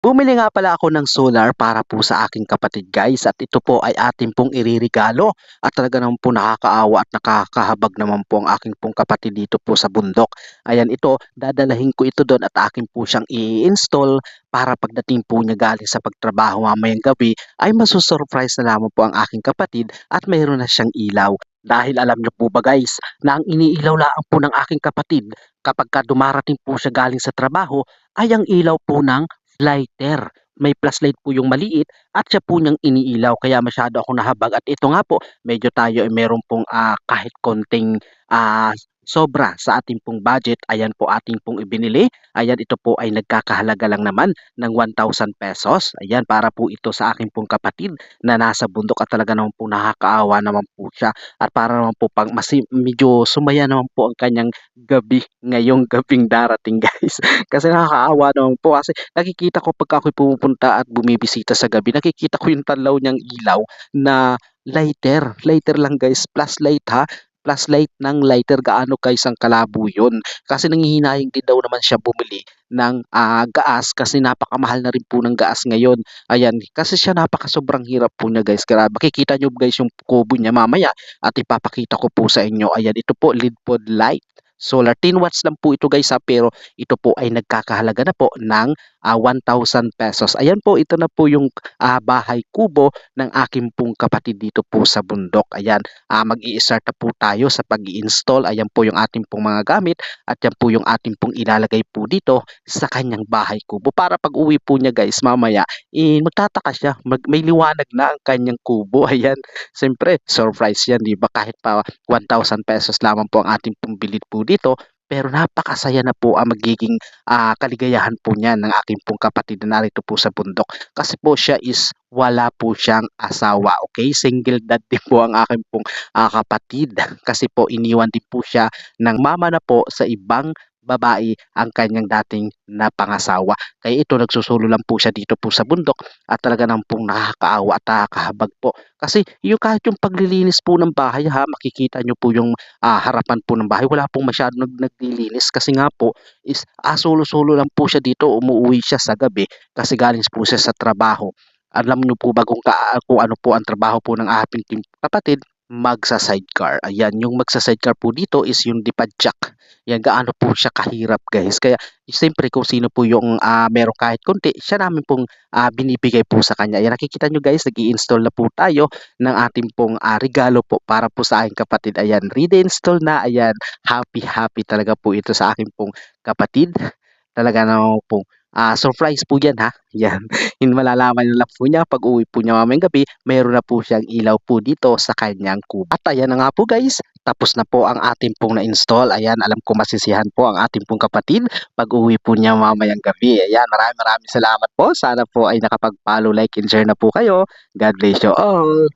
Bumili nga pala ako ng solar para po sa aking kapatid guys at ito po ay atin pong iririgalo at talaga naman po nakakaawa at nakakahabag naman po ang aking pong kapatid dito po sa bundok. Ayan ito, dadalahin ko ito doon at akin po siyang i-install para pagdating po niya galing sa pagtrabaho mamayang gabi ay masusurprise na lamang po ang aking kapatid at mayroon na siyang ilaw. Dahil alam niyo po ba guys na ang iniilaw lang po ng aking kapatid kapag ka dumarating po siya galing sa trabaho ay ang ilaw po ng lighter. May flashlight po yung maliit at siya po niyang iniilaw kaya masyado ako nahabag at ito nga po medyo tayo ay meron pong ah, kahit konting ah, sobra sa ating pong budget ayan po ating pong ibinili. Ayan ito po ay nagkakahalaga lang naman ng 1,000 pesos. Ayan para po ito sa aking pong kapatid na nasa bundok at talaga naman po nakakaawa naman po siya. At para naman po pang mas medyo sumaya naman po ang kanyang gabi ngayong gabing darating guys. Kasi nakakaawa naman po kasi nakikita ko pagka ako'y pumupunta at bumibisita sa gabi, nakikita ko yung tanaw niyang ilaw na lighter. Lighter lang guys, flashlight ha. Flashlight ng lighter, gaano guys ang kalabo yun. Kasi nanghihinayang din daw naman siya bumili ng ah, gaas kasi napakamahal na rin po ng gaas ngayon. Ayan, kasi siya napaka sobrang hirap po niya guys. Grabe, makikita niyo guys yung kubo niya mamaya at ipapakita ko po sa inyo. Ayan, ito po lead pod light. Solar 10 watts lang po ito guys ha, pero ito po ay nagkakahalaga na po ng ah, 1,000 pesos. Ayan po, ito na po yung ah, bahay kubo ng aking pong kapatid dito po sa bundok. Ayan, ah, mag-i-start na po tayo sa pag install Ayan po yung ating pong mga gamit at yan po yung ating pong ilalagay po dito sa kanyang bahay kubo. Para pag uwi po niya guys, mamaya, eh, magtataka siya. Mag, may liwanag na ang kanyang kubo. Ayan, siyempre, surprise yan, di ba? Kahit pa 1,000 pesos lamang po ang ating pong bilid po dito, pero napakasaya na po ang magiging ah, kaligayahan po niya ng aking pong kapatid na narito po sa bundok. Kasi po siya is wala po siyang asawa, okay? Single dad din po ang aking pong ah, kapatid. Kasi po iniwan din po siya ng mama na po sa ibang babae ang kanyang dating napangasawa. Kaya ito nagsusulo lang po siya dito po sa bundok at talaga nang pong nakakaawa at nakakahabag po. Kasi yung kahit yung paglilinis po ng bahay ha, makikita nyo po yung ah, harapan po ng bahay. Wala pong masyadong nag naglilinis kasi nga po is ah, solo-solo lang po siya dito. Umuwi siya sa gabi kasi galing po siya sa trabaho. Alam niyo po ba kung, ka, kung ano po ang trabaho po ng aking kapatid? Magsa-sidecar. Ayan, yung magsa-sidecar po dito is yung dipadjak. Yan, gaano po siya kahirap guys. Kaya siyempre kung sino po yung uh, meron kahit konti, siya namin pong uh, binibigay po sa kanya. Ayan, nakikita nyo guys, nag install na po tayo ng ating pong uh, regalo po para po sa aking kapatid. Ayan, ready-install na. Ayan, happy happy talaga po ito sa aking pong kapatid. Talaga na po Ah, surprise po 'yan ha, 'yan. Yun malalaman niyo lang po niya pag-uwi po niya mamayang gabi, mayroon na po siyang ilaw po dito sa kanyang kubo. At ayan na nga po guys, tapos na po ang ating pong na-install. Ayan, alam ko masisiyahan po ang ating pong kapatid pag-uwi po niya mamayang gabi. Ayan, maraming maraming salamat po. Sana po ay nakapag-follow, like, and share na po kayo. God bless you all.